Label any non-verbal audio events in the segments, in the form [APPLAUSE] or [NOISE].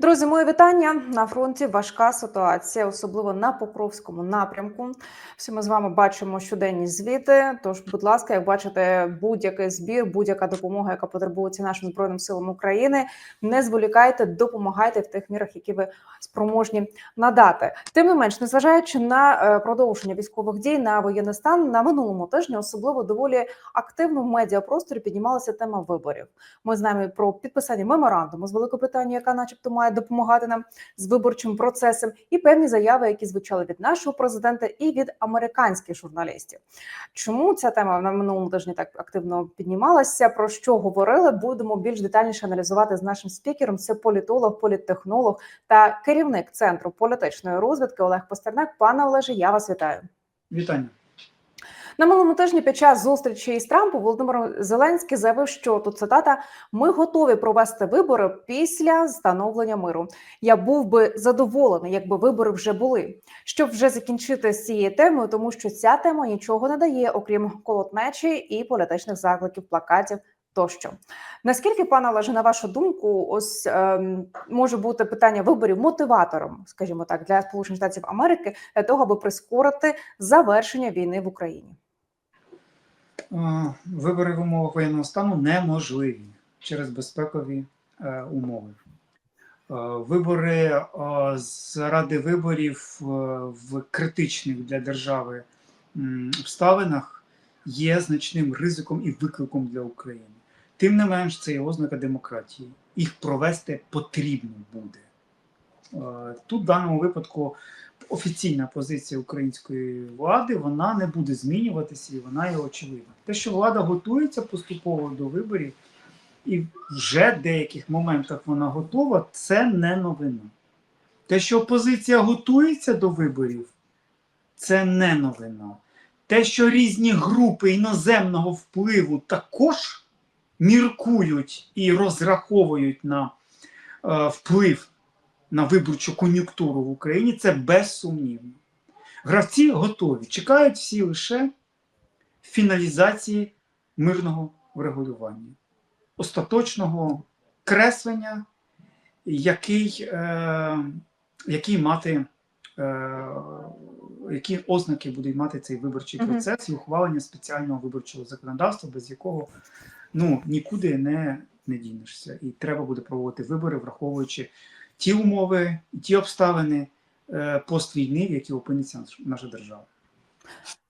Друзі, моє вітання на фронті. Важка ситуація, особливо на Покровському напрямку. Всі ми з вами бачимо щоденні звіти. Тож, будь ласка, як бачите, будь-який збір, будь-яка допомога, яка потребується нашим збройним силам України. Не зволікайте, допомагайте в тих мірах, які ви спроможні надати. Тим не менш, незважаючи на е, продовження військових дій на воєнний стан, на минулому тижні особливо доволі активно в медіапросторі піднімалася тема виборів. Ми знаємо про підписання меморандуму з Великобританією, яка, начебто, має допомагати нам з виборчим процесом, і певні заяви, які звучали від нашого президента і від американських журналістів. Чому ця тема на минулому тижні так активно піднімалася? Про що говорили? Будемо більш детальніше аналізувати з нашим спікером. Це політолог, політтехнолог та керівник центру політичної розвідки Олег Постернак. Пане Олеже, я вас вітаю. Вітання. На минулому тижні під час зустрічі із Трампом Володимир Зеленський заявив, що тут цитата: ми готові провести вибори після встановлення миру. Я був би задоволений, якби вибори вже були. Щоб вже закінчити з цією темою, тому що ця тема нічого не дає, окрім колотнечі і політичних закликів, плакатів. Тощо наскільки пане Олеже, на вашу думку, ось ем, може бути питання виборів мотиватором, скажімо так, для Сполучених Штатів Америки для того, аби прискорити завершення війни в Україні? Е, Вибори в умовах воєнного стану неможливі через безпекові е, умови. Е, Вибори заради виборів в критичних для держави обставинах є значним ризиком і викликом для України. Тим не менш, це є ознака демократії. Їх провести потрібно буде. Е, Тут в даному випадку офіційна позиція української влади вона не буде змінюватися і вона є очевидна. Те, що влада готується поступово до виборів, і вже в деяких моментах вона готова, це не новина. Те, що опозиція готується до виборів, це не новина. Те, що різні групи іноземного впливу також міркують і розраховують на е, вплив на виборчу кон'юнктуру в Україні, це безсумнівно. Гравці готові. Чекають всі лише фіналізації мирного врегулювання, остаточного креслення, який, е, який мати, е, які ознаки буде мати цей виборчий процес і ухвалення спеціального виборчого законодавства, без якого ну, нікуди не, не дінешся. І треба буде проводити вибори, враховуючи ті умови, ті обставини е, поствійни, в які опиниться наша держава.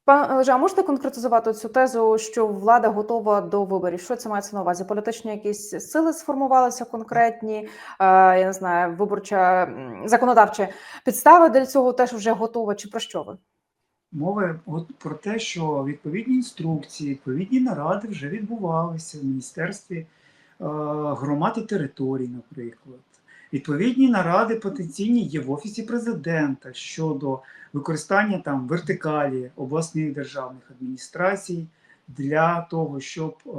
Пане Олеже, а можете конкретизувати цю тезу, що влада готова до виборів? Що це мається на увазі? Політичні якісь сили сформувалися конкретні, е, я не знаю, виборча законодавча підстава для цього теж вже готова. Чи про що ви? Мова про те, що відповідні інструкції, відповідні наради вже відбувалися в Міністерстві е, громад і територій, наприклад. Відповідні наради потенційні є в Офісі президента щодо використання там вертикалі обласних державних адміністрацій для того, щоб е,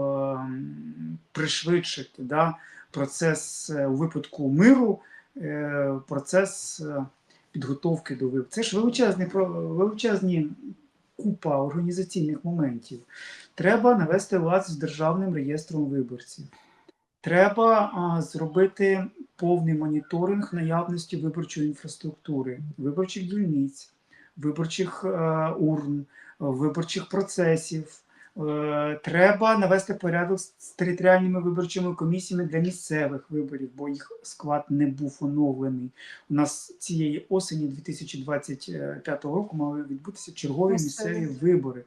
пришвидшити да, процес е, у випадку миру, е, процес е, підготовки до виборів. Це ж величезний, про- величезні купа організаційних моментів. Треба навести лад з державним реєстром виборців. Треба зробити повний моніторинг наявності виборчої інфраструктури, виборчих дільниць, виборчих е, урн, виборчих процесів. Е, Треба навести порядок з територіальними виборчими комісіями для місцевих виборів, бо їх склад не був оновлений. У нас цієї осені 2025 року мали відбутися чергові Місцеві. місцеві вибори.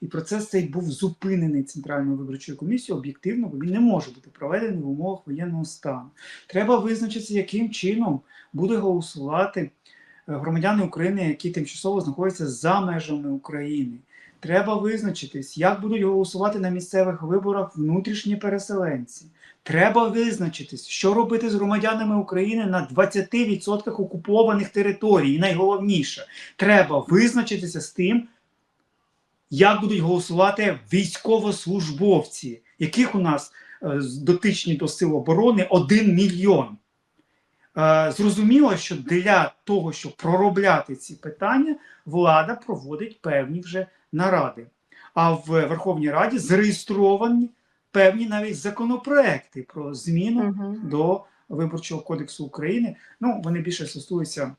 І процес цей був зупинений Центральною виборчою комісією об'єктивно, бо він не може бути проведений в умовах воєнного стану. Треба визначитися, яким чином буде голосувати е, громадяни України, які тимчасово знаходяться за межами України. Треба визначитись, як будуть голосувати на місцевих виборах внутрішні переселенці. Треба визначитись, що робити з громадянами України на 20% окупованих територій. І найголовніше, треба визначитися з тим, як будуть голосувати військовослужбовці, яких у нас е, дотичні до сил оборони 1 мільйон. Е, Зрозуміло, що для того, щоб проробляти ці питання, влада проводить певні вже наради. А в Верховній Раді зареєстровані певні навіть законопроекти про зміну Мгм. до виборчого кодексу України. Ну, вони більше стосуються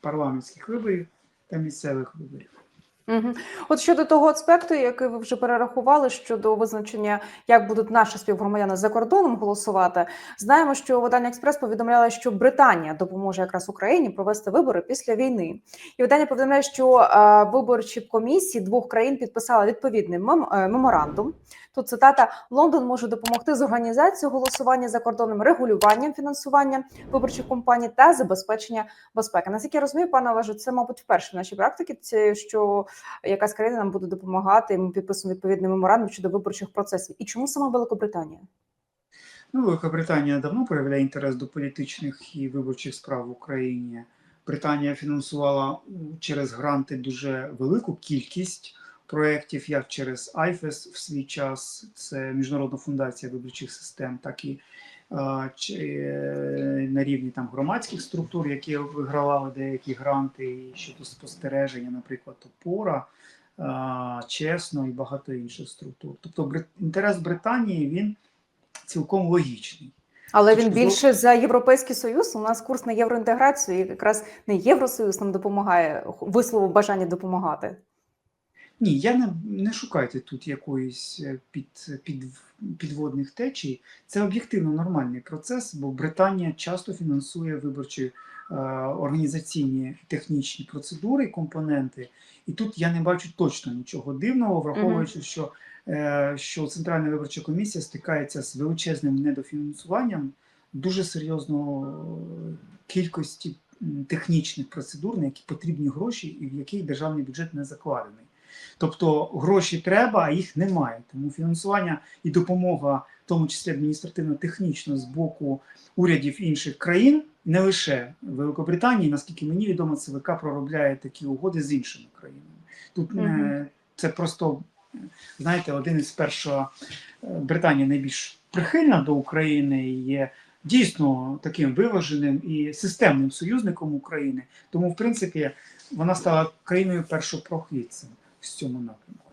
парламентських виборів та місцевих виборів. От щодо того аспекту, який ви вже перерахували щодо визначення, як будуть наші співгромадяни за кордоном голосувати, знаємо, що видання Експрес повідомляє, що Британія допоможе якраз Україні провести вибори після війни. І видання повідомляє, що е, виборчі комісії двох країн підписали відповідний мем, е, меморандум. Тут цитата: Лондон може допомогти з організацією голосування за кордоном, регулюванням фінансування виборчих компаній та забезпечення безпеки. Наскільки я розумію, пане Олеже, це мабуть вперше в нашій практиці, що якась країна нам буде допомагати. Ми підписуємо відповідний меморандум щодо виборчих процесів. І чому саме Великобританія? Ну, Велика Британія давно проявляє інтерес до політичних і виборчих справ в Україні. Британія фінансувала через гранти дуже велику кількість проєктів, як через IFES в свій час, це Міжнародна фундація виборчих систем, так і чи, е, на рівні там громадських структур, які вигравали деякі гранти і щодо спостереження, наприклад, опора, чесно і багато інших структур. Тобто інтерес Британії він цілком логічний. Але він більше за європейський союз. У нас курс на євроінтеграцію, і якраз не євросоюз нам допомагає висловив бажання допомагати. Ні, я не, не шукайте тут якоїсь е, під, під, підводних течій. Це об'єктивно нормальний процес, бо Британія часто фінансує виборчі е, організаційні технічні процедури і компоненти. І тут я не бачу точно нічого дивного, враховуючи, що, е, що Центральна виборча комісія стикається з величезним недофінансуванням дуже серйозного кількості технічних процедур, на які потрібні гроші, і в яких державний бюджет не закладений. Тобто гроші треба, а їх немає. Тому фінансування і допомога, в тому числі адміністративно-технічно, з боку урядів інших країн, не лише Великобританії, наскільки мені відомо, ЦВК проробляє такі угоди з іншими країнами. Тут не це просто, знаєте, один із першого е, Британія найбільш прихильна до України і є дійсно таким виваженим і системним союзником України. Тому, в принципі, вона стала країною першопрохідцем в цьому напрямку.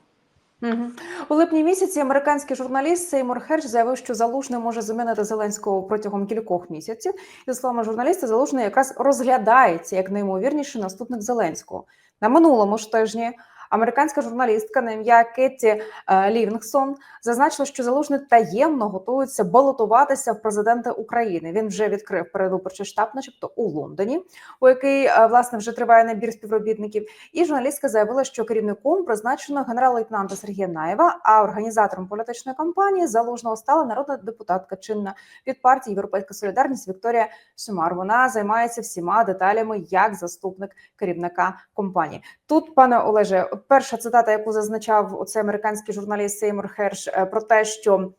У липні місяці американський журналіст Сеймур Херш заявив, що Залужний може замінити Зеленського протягом кількох місяців. І, за словами журналіста, Залужний якраз розглядається як неймовірніший наступник Зеленського. На минулому ж тижні американська журналістка на ім'я Кетті е, Лівінгсон зазначила, що Залужний таємно готується балотуватися в президенти України. Він вже відкрив передвиборчий штаб, начебто у Лондоні, у який е, власне вже триває набір співробітників. І журналістка заявила, що керівником призначено генерал-лейтенанта Сергія Наєва, а організатором політичної кампанії залужного стала народна депутатка чинна від партії Європейська Солідарність Вікторія Сюмар. Вона займається всіма деталями як заступник керівника компанії. Тут, пане Олеже, перша цитата, яку зазначав оцей американський журналіст Сеймур Херш е, про те, що.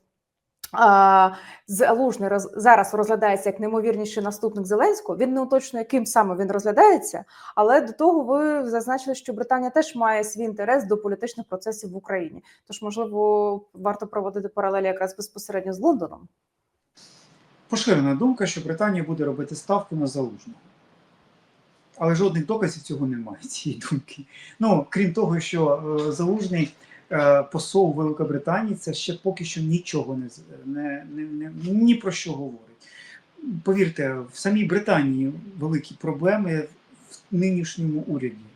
Залужний роз, зараз розглядається як неймовірніший наступник Зеленського. Він не уточнює, ким саме він розглядається, але до того ви зазначили, що Британія теж має свій інтерес до політичних процесів в Україні. Тож, можливо, варто проводити паралелі якраз безпосередньо з Лондоном. Поширена думка, що Британія буде робити ставку на залужного. Але жодних доказів цього немає, [LAUGHS] цієї думки. Ну, крім того, що е, залужний е, посол Великобританії це ще поки що нічого не, не, не, не ні про що говорить. Повірте, в самій Британії великі проблеми в нинішньому уряді.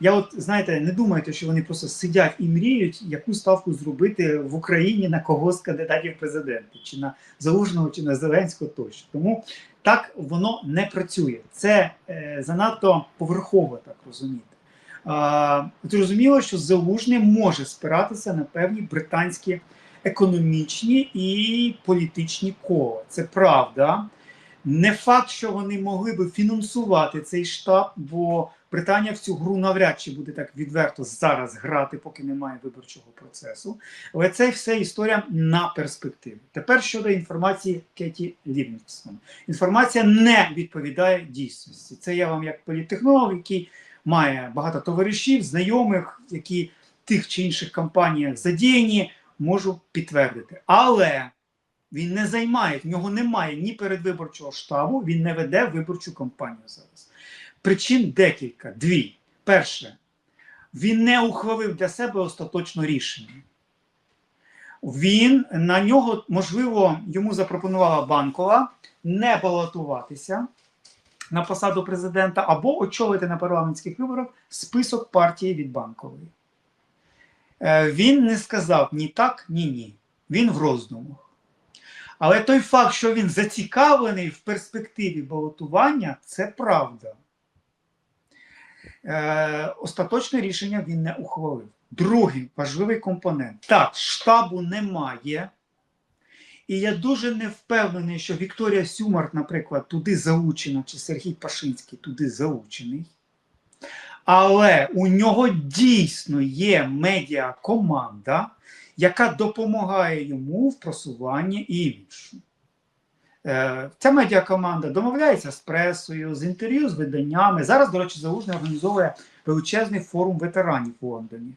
Я от знаєте, не думайте, що вони просто сидять і мріють, яку ставку зробити в Україні на кого з кандидатів в президенти, чи на Залужного, чи на Зеленського тощо. Тому так воно не працює. Це е, занадто поверхово, так розуміти. Зрозуміло, що Залужний може спиратися на певні британські економічні і політичні кола. Це правда. Не факт, що вони могли би фінансувати цей штаб, бо Британія в цю гру навряд чи буде так відверто зараз грати, поки немає виборчого процесу. Але це все історія на перспективу. Тепер щодо інформації Кеті Лівінгстон. Інформація не відповідає дійсності. Це я вам як політтехнолог, який має багато товаришів, знайомих, які тих чи інших кампаніях задіяні, можу підтвердити. Але він не займає, в нього немає ні передвиборчого штабу, він не веде виборчу кампанію зараз. Причин декілька, дві. Перше, він не ухвалив для себе остаточно рішення. Він на нього, можливо, йому запропонувала банкова не балотуватися на посаду президента або очолити на парламентських виборах список партії від банкової. Е, Він не сказав ні так, ні ні. Він в роздумах. Але той факт, що він зацікавлений в перспективі балотування, це правда. Е, остаточне рішення він не ухвалив. Другий важливий компонент. Так, штабу немає. І я дуже не впевнений, що Вікторія Сюмар, наприклад, туди залучена, чи Сергій Пашинський туди залучений. Але у нього дійсно є медіакоманда, яка допомагає йому в просуванні іміджу. Е, Ця медіакоманда домовляється з пресою, з інтерв'ю з виданнями. Зараз, до речі, Залужний організовує величезний форум ветеранів в Лондоні,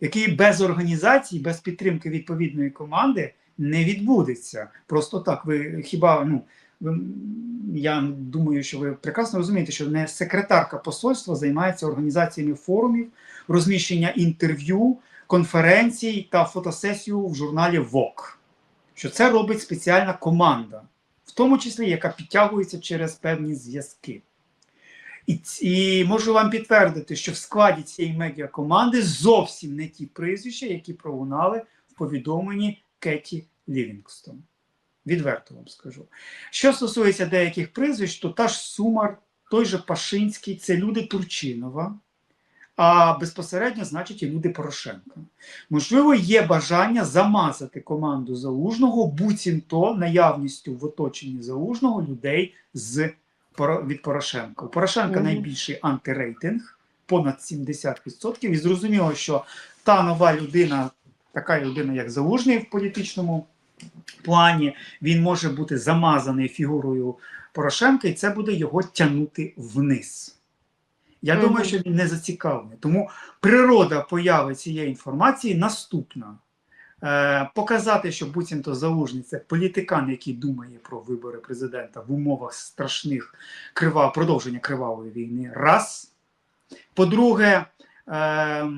який без організації, без підтримки відповідної команди не відбудеться. Просто так. Ви хіба ну я думаю, що ви прекрасно розумієте, що не секретарка посольства займається організаціями форумів, розміщення інтерв'ю, конференцій та фотосесію в журналі Vogue. Що це робить спеціальна команда, в тому числі, яка підтягується через певні зв'язки. І, і можу вам підтвердити, що в складі цієї медіакоманди зовсім не ті прізвища, які пролунали в повідомленні Кеті Лівінгстон. Відверто вам скажу. Що стосується деяких прізвищ, то та ж Сумар, той же Пашинський це люди Турчинова, а безпосередньо, значить, і люди Порошенка. Можливо, є бажання замазати команду Залужного, буцімто наявністю в оточенні Залужного людей з, від Порошенка. У Порошенка Мгм. найбільший антирейтинг, понад 70%. І зрозуміло, що та нова людина, така людина, як Залужний в політичному плані, він може бути замазаний фігурою Порошенка, і це буде його тягнути вниз. Я думаю, що він не зацікавлений. Тому природа появи цієї інформації наступна. Е, показати, що буцімто залужний це політикан, який думає про вибори президента в умовах страшних крива, продовження кривавої війни. Раз. По-друге, е, е,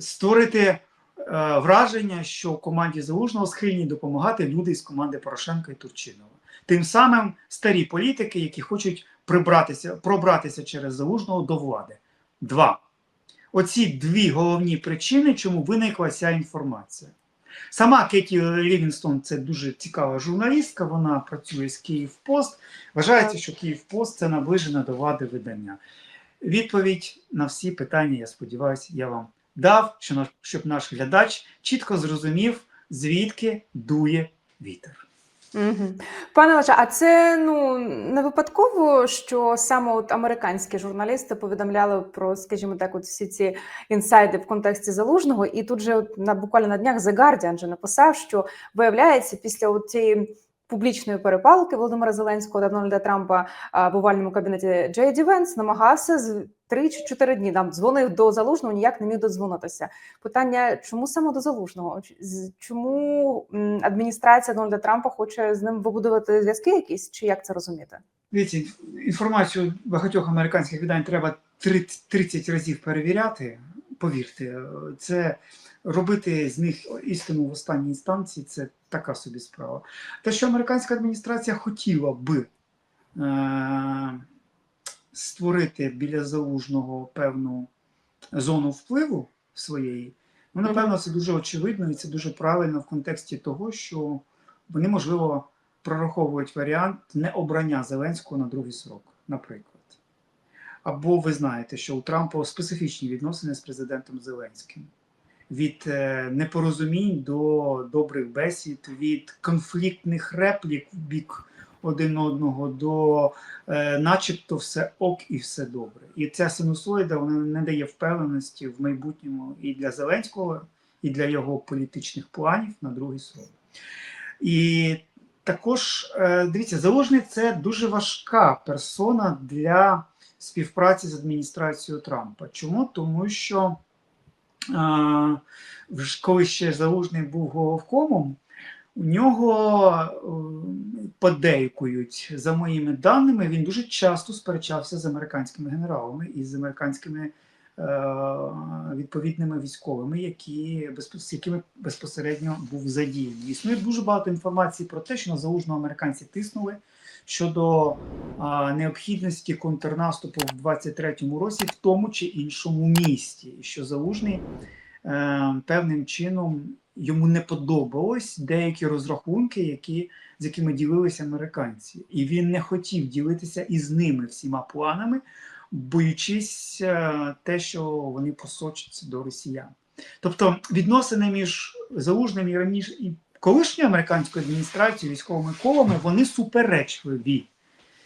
створити е, враження, що команді Залужного схильні допомагати люди з команди Порошенка і Турчинова. Тим самим старі політики, які хочуть прибратися, пробратися через Залужного до влади. Два. Оці дві головні причини, чому виникла ця інформація. Сама Кеті Лівінстон це дуже цікава журналістка, вона працює з Київпост. Вважається, Так. що Київпост це наближене до влади видання. Відповідь на всі питання, я сподіваюся, я вам дав, що щоб наш глядач чітко зрозумів, звідки дує вітер. Угу. Пане Леже, а це ну не випадково, що саме от американські журналісти повідомляли про, скажімо так, от всі ці інсайди в контексті залужного, і тут же от на буквально на днях The Guardian же написав, що виявляється після от цієї публічної перепалки Володимира Зеленського та Дональда Трампа в овальному кабінеті Джей Ді Венс намагався три чи чотири дні там дзвонив до залужного, ніяк не міг додзвонитися. Питання: чому саме до залужного? Чому адміністрація Дональда Трампа хоче з ним вибудувати зв'язки якісь, чи як це розуміти? Дивіться, інформацію багатьох американських видань треба 30 30 разів перевіряти. Повірте, це робити з них істину в останній інстанції це така собі справа. Те, що американська адміністрація хотіла би е- створити біля залужного певну зону впливу своєї, ну, напевно, це дуже очевидно і це дуже правильно в контексті того, що вони, можливо, прораховують варіант необрання Зеленського на другий срок, наприклад. Або ви знаєте, що у Трампа специфічні відносини з президентом Зеленським. Від е, непорозумінь до добрих бесід, від конфліктних реплік в бік один одного до е, начебто все ок і все добре. І ця синусоїда вона не дає впевненості в майбутньому і для Зеленського, і для його політичних планів на другий срок. І також е, дивіться, заложний це дуже важка персона для співпраці з адміністрацією Трампа. Чому? Тому що е, коли ще залужний був головкомом, у нього е, подейкують, за моїми даними, він дуже часто сперечався з американськими генералами і з американськими відповідними військовими, які з якими безпосередньо був задіяний. Існує дуже багато інформації про те, що на залужного американці тиснули щодо необхідності контрнаступу в 23-му році в тому чи іншому місті, що залужний е, певним чином йому не подобалось деякі розрахунки, які, з якими ділилися американці, і він не хотів ділитися із ними всіма планами, боючись е, те, що вони просочаться до росіян. Тобто відносини між залужним і раніше і колишньою американською адміністрацією, військовими колами, вони суперечливі.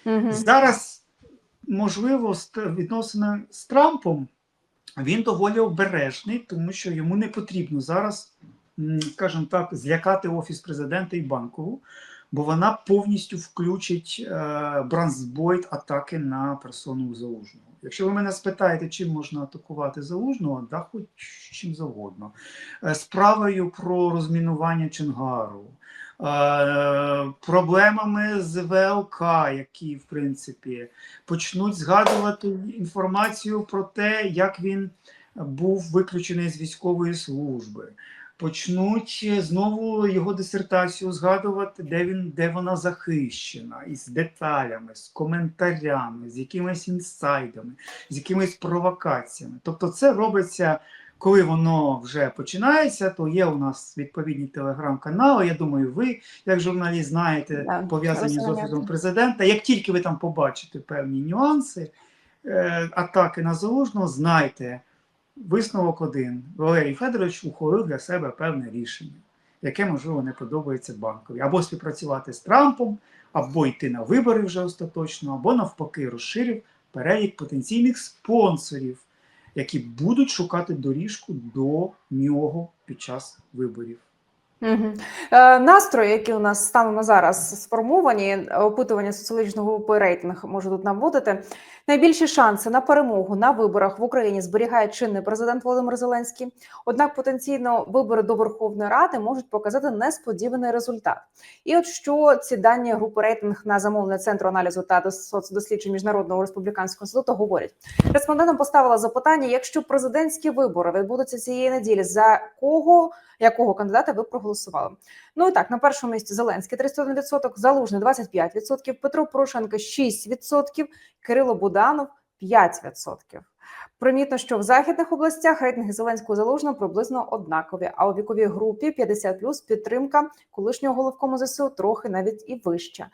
Мгм. Зараз, можливо, відносини з Трампом він доволі обережний, тому що йому не потрібно зараз, скажімо так, злякати офіс президента і банкову, бо вона повністю включить е, бранзбойт атаки на персону залужного. Якщо ви мене спитаєте, чим можна атакувати залужного, да хоч чим завгодно. Е, Справою про розмінування Чонгару, е, проблемами з ВЛК, які, в принципі, почнуть згадувати інформацію про те, як він був виключений з військової служби. Почнуть знову його дисертацію згадувати, де він де вона захищена, із деталями, з коментарями, з якимись інсайдами, з якимись провокаціями. Тобто, це робиться, коли воно вже починається, то є у нас відповідні телеграм-канали. Я думаю, ви, як журналіст, знаєте, Да, пов'язані з офісом президента. Як тільки ви там побачите певні нюанси е, атаки на залужного, знайте. Висновок один. Валерій Федорович ухвалив для себе певне рішення, яке, можливо, не подобається банкові. Або співпрацювати з Трампом, або йти на вибори вже остаточно, або навпаки розширив перелік потенційних спонсорів, які будуть шукати доріжку до нього під час виборів. Мгм. Е, Настрої, які у нас станом на зараз сформовані, опитування соціологічного групи можу тут наводити. Найбільші шанси на перемогу на виборах в Україні зберігає чинний президент Володимир Зеленський. Однак потенційно вибори до Верховної Ради можуть показати несподіваний результат. І от що ці дані групи рейтинг на замовлення центру аналізу та дос- соцдосліджень міжнародного республіканського інституту говорять. Респондентам поставила запитання: якщо президентські вибори відбудуться цієї неділі, за кого якого кандидата ви проголосували? Ну і так, на першому місці Зеленський 31%, Залужний 25%, Петро Порошенко 6%, Кирило Буданов 5%. Примітно, що в західних областях рейтинги Зеленського Залужного приблизно однакові, а у віковій групі 50+, підтримка колишнього головкому ЗСУ трохи навіть і вища.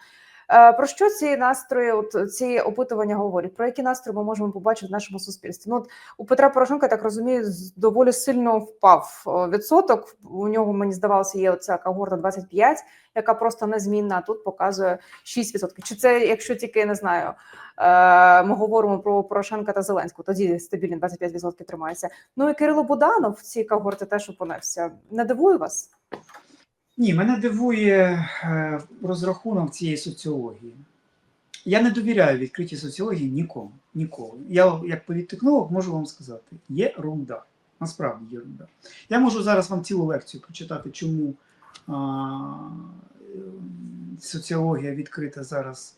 Е, Про що ці настрої, от ці опитування говорять? Про які настрої ми можемо побачити в нашому суспільстві? Ну, от у Петра Порошенка, так розумію, доволі сильно впав е, відсоток. У нього мені здавалося, є оця когорта 25, яка просто незмінна. Тут показує 6%. Чи це, якщо тільки не знаю, е, ми говоримо про Порошенка та Зеленського, тоді стабільні 25% тримається. Ну і Кирило Буданов в цій когорті теж опинився. Не дивує вас? Ні, мене дивує е, розрахунок цієї соціології. Я не довіряю відкритій соціології нікому. Ніколи. Я, як політтехнолог, можу вам сказати, є рунда. Насправді є рунда. Я можу зараз вам цілу лекцію прочитати, чому а, соціологія відкрита зараз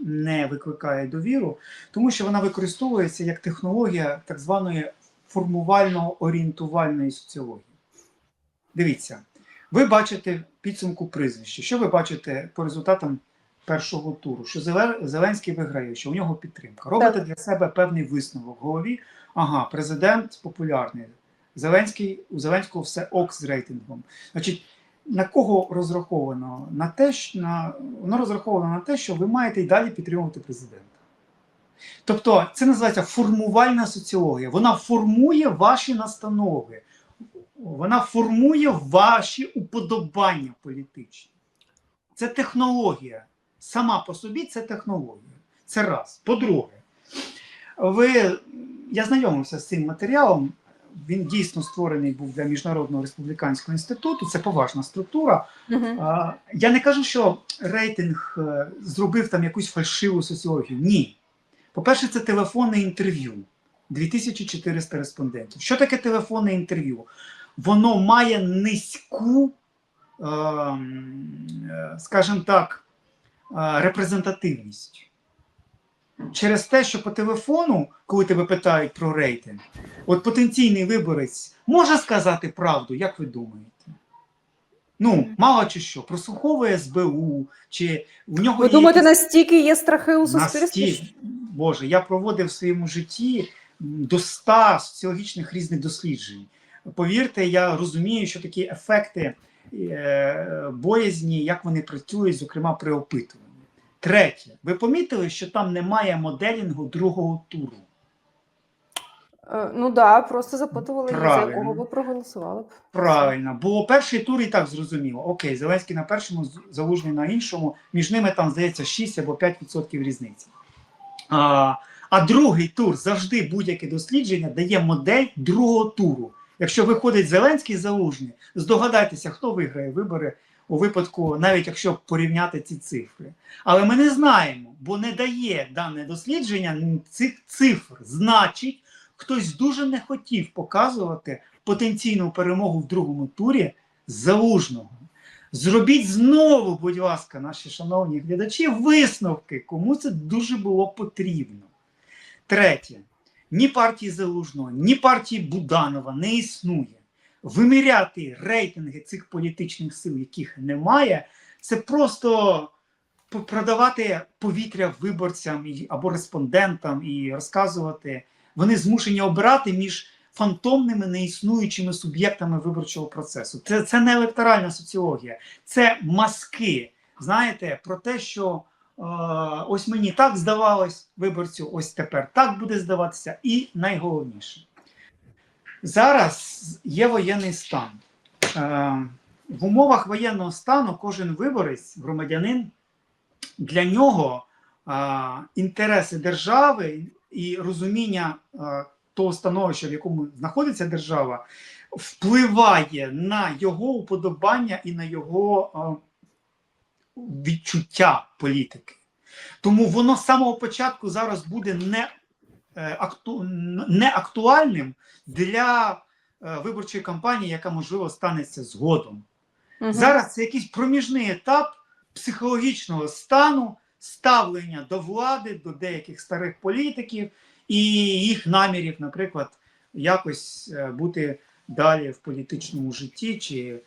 не викликає довіру, тому що вона використовується як технологія так званої формувально-орієнтувальної соціології. Дивіться, ви бачите підсумку прізвища. Що ви бачите по результатам першого туру? Що Зеленський виграє, що у нього підтримка. Робите для себе певний висновок в голові. Ага, президент популярний. Зеленський у Зеленського все ок з рейтингом. Значить, на кого розраховано? На те, що на воно розраховано на те, що ви маєте і далі підтримувати президента. Тобто, це називається формувальна соціологія. Вона формує ваші настанови, вона формує ваші уподобання політичні. Це технологія. Сама по собі це технологія. Це раз. По-друге, ви, я знайомився з цим матеріалом. Він дійсно створений був для Міжнародного республіканського інституту. Це поважна структура. А, Я не кажу, що рейтинг е, зробив там якусь фальшиву соціологію. Ні. По-перше, це телефонне інтерв'ю. 2400 респондентів. Що таке телефонне інтерв'ю? Воно має низьку, ем, е, скажімо так, е, репрезентативність. через те, що по телефону, коли тебе питають про рейтинг, от потенційний виборець може сказати правду, як ви думаєте? Ну, мало чи що, прослуховує СБУ, чи в нього Ви є думаєте, якісь- настільки є страхи у суспільстві? Насті... Боже, я проводив в своєму житті до 100 соціологічних різних досліджень. Повірте, я розумію, що такі ефекти е, боязні, як вони працюють, зокрема при опитуванні. Третє, ви помітили, що там немає моделінгу другого туру. Е, Ну да, просто запитували, за Правильно. якого ви проголосували б. Правильно, бо перший тур і так зрозуміло. Окей, Зеленський на першому, Залужний на іншому. Між ними там здається 6 або 5% різниці. А, а другий тур завжди будь-яке дослідження дає модель другого туру. Якщо виходить Зеленський Залужний, здогадайтеся, хто виграє вибори у випадку, навіть якщо порівняти ці цифри. Але ми не знаємо, бо не дає дане дослідження цих цифр. Значить, хтось дуже не хотів показувати потенційну перемогу в другому турі залужного. Зробіть знову, будь ласка, наші шановні глядачі, висновки, кому це дуже було потрібно. Третє, ні партії Залужного, ні партії Буданова не існує. Виміряти рейтинги цих політичних сил, яких немає, це просто продавати повітря виборцям або респондентам і розказувати. Вони змушені обирати між фантомними неіснуючими суб'єктами виборчого процесу. Це, це не електоральна соціологія, це маски. Знаєте, про те, що ось мені так здавалось виборцю, ось тепер так буде здаватися. І найголовніше, зараз є воєнний стан. Е, в умовах воєнного стану кожен виборець, громадянин, для нього інтереси держави і розуміння того становища, в якому знаходиться держава, впливає на його уподобання і на його відчуття політики. Тому воно з самого початку зараз буде не, е, акту, не актуальним для е, виборчої кампанії, яка можливо станеться згодом. Мгм. Зараз це якийсь проміжний етап психологічного стану, ставлення до влади, до деяких старих політиків і їх намірів, наприклад, якось е, бути далі в політичному житті чи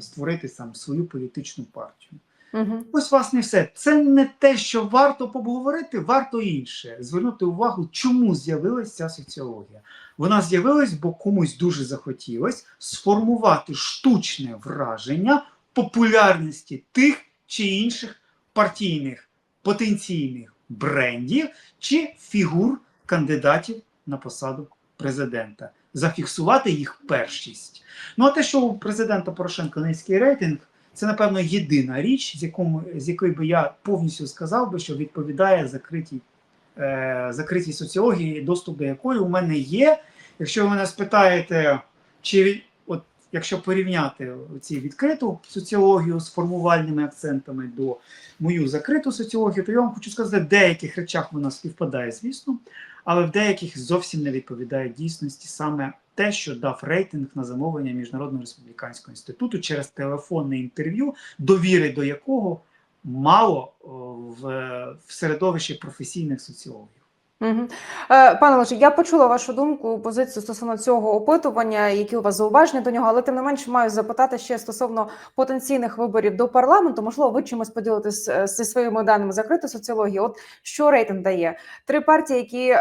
створити сам свою політичну партію. Мгм. Ось власне все. Це не те, що варто поговорити, варто інше. Звернути увагу, чому з'явилася ця соціологія. Вона з'явилась, бо комусь дуже захотілось сформувати штучне враження популярності тих чи інших партійних потенційних брендів чи фігур кандидатів на посаду президента, зафіксувати їх першість. Ну а те, що у президента Порошенка низький рейтинг, це напевно єдина річ, з якому з якої би я повністю сказав би, що відповідає закритій, е, закритій соціології, доступ до якої у мене є. Якщо ви мене спитаєте, чи от якщо порівняти ці відкриту соціологію з формувальними акцентами до мою закриту соціологію, то я вам хочу сказати, в деяких речах вона співпадає, звісно, але в деяких зовсім не відповідає дійсності саме те, що дав рейтинг на замовлення Міжнародного республіканського інституту через телефонне інтерв'ю, довіри до якого мало в, середовищі професійних соціологів. Е, Пане Леше, я почула вашу думку, позицію стосовно цього опитування, які у вас зауваження до нього, але тим не менше маю запитати ще стосовно потенційних виборів до парламенту. Можливо, ви чимось поділитесь е, зі своїми даними закритої соціології. От що рейтинг дає? Три партії, які е,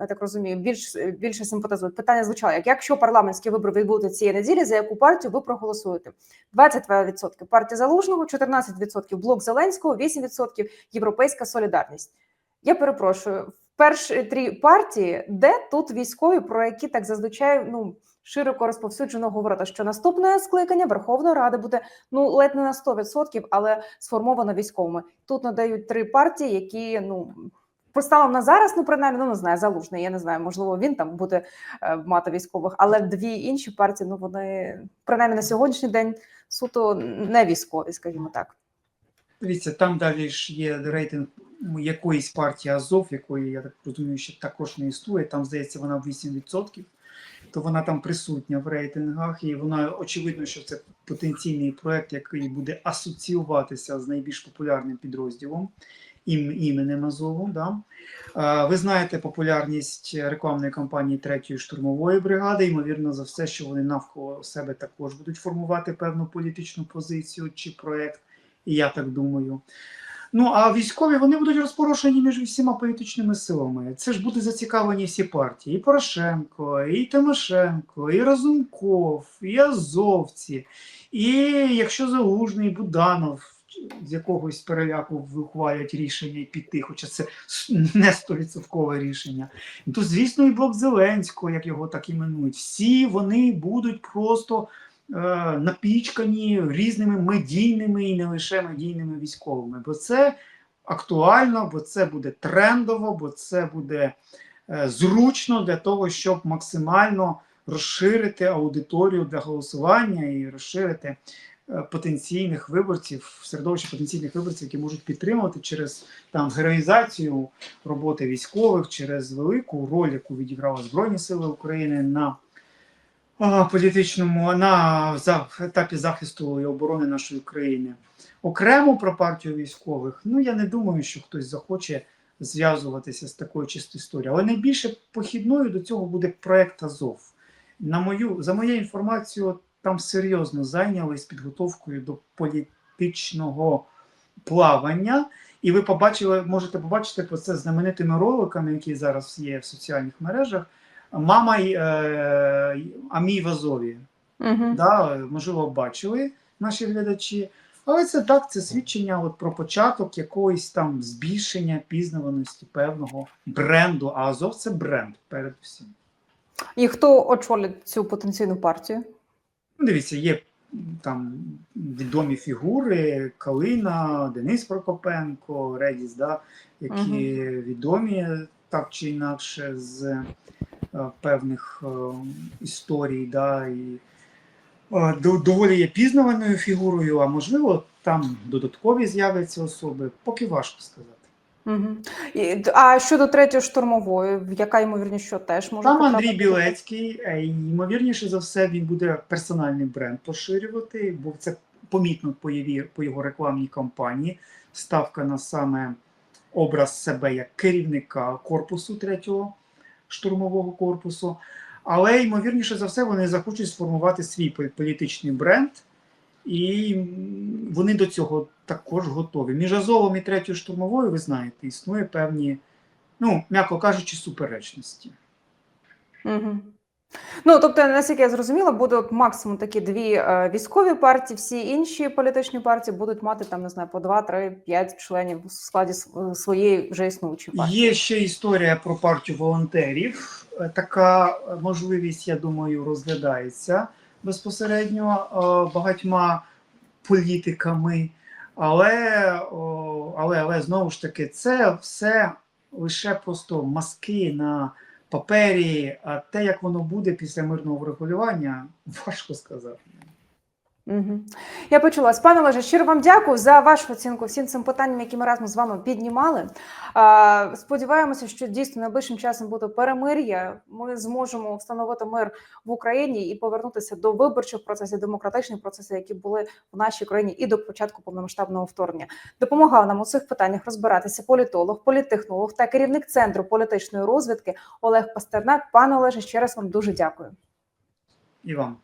я так розумію, більш більше симпатизують. Питання звучало: як якщо парламентські вибори відбудуться цієї неділі, за яку партію ви проголосуєте? 22% партія залужного, 14% блок Зеленського, 8% Європейська солідарність. Я перепрошую, перші три партії, де тут військові, про які так зазвичай ну широко розповсюджено говорити, що наступне скликання Верховної Ради буде ну ледь не на 100%, але сформовано військовими. Тут надають три партії, які ну. Поставив на зараз, ну принаймні, ну не знаю, залужний. Я не знаю, можливо, він там буде е, мати військових, але дві інші партії, ну вони принаймні на сьогоднішній день суто не військові, скажімо так. Дивіться, там далі ж є рейтинг якоїсь партії Азов, якої я так розумію, що також не існує. Там здається, вона 8%. тобто вона там присутня в рейтингах, і вона очевидно, що це потенційний проект, який буде асоціюватися з найбільш популярним підрозділом ім, іменем Азову. Да? Ви знаєте популярність рекламної кампанії третьої штурмової бригади. Ймовірно, за все, що вони навколо себе також будуть формувати певну політичну позицію чи проект. І я так думаю. Ну а військові вони будуть розпорошені між всіма політичними силами. Це ж будуть зацікавлені всі партії: і Порошенко, і Тимошенко, і Разумков, і Азовці, і якщо Залужний, Буданов з якогось переляку вихвалять рішення піти, хоча це не стовідсоткове рішення. То, звісно, і блок Зеленського, як його так іменують, всі вони будуть просто напічкані різними медійними і не лише медійними військовими. Бо це актуально, бо це буде трендово, бо це буде е, зручно для того, щоб максимально розширити аудиторію для голосування і розширити е, потенційних виборців, середовище потенційних виборців, які можуть підтримувати через там героїзацію роботи військових, через велику роль, яку відіграли Збройні Сили України на політичному на етапі захисту і оборони нашої країни. Окремо про партію військових, ну я не думаю, що хтось захоче зв'язуватися з такою чистою історією. Але найбільше похідною до цього буде проект Азов. На мою, за моєю інформацією, там серйозно зайнялись підготовкою до політичного плавання. І ви побачили, можете побачити про це знаменитими роликами, які зараз є в соціальних мережах. Мама е, Амій в Азові. Угу. Да, можливо, бачили наші глядачі. Але це так, це свідчення от про початок якогось там збільшення пізнаваності певного бренду. А Азов це бренд передусім. І хто очолить цю потенційну партію? Ну, Дивіться, є там відомі фігури: Калина, Денис Прокопенко, Редіс, да, які відомі так чи інакше з певних е, історій. Да, і, е, доволі є пізнаваною фігурою, а можливо, там додаткові з'являться особи, поки важко сказати. Угу. А щодо третьої штурмової, яка ймовірність, що теж може Там? Андрій Білецький, е, ймовірніше за все, він буде персональний бренд поширювати, бо це помітно по його рекламній кампанії. Ставка на саме образ себе як керівника корпусу третього штурмового корпусу. Але ймовірніше за все, вони захочуть сформувати свій політичний бренд, і вони до цього також готові. Між Азовом і третьою штурмовою, ви знаєте, існує певні, ну, м'яко кажучи, суперечності. Угу. Ну, тобто, наскільки я зрозуміла, буде от максимум такі дві е, військові партії, всі інші політичні партії будуть мати там, не знаю, по 2, 3, 5 членів у складі своєї вже існуючої партії. Є ще історія про партію волонтерів. Е, Така можливість, я думаю, розглядається безпосередньо е, багатьма політиками. Але, але, але знову ж таки, це все лише просто маски на папері. А те, як воно буде після мирного врегулювання, [LAUGHS] важко сказати. Угу. Я почулась. Пане Олеже, щиро вам дякую за вашу оцінку всім цим питанням, які ми разом з вами піднімали. Сподіваємося, що дійсно найближчим часом буде перемир'я. Ми зможемо встановити мир в Україні і повернутися до виборчих процесів, демократичних процесів, які були в нашій країні і до початку повномасштабного вторгнення. Допомагав нам у цих питаннях розбиратися політолог, політтехнолог та керівник центру політичної розвідки Олег Пастернак. Пане Олеже, ще раз вам дуже дякую. І вам.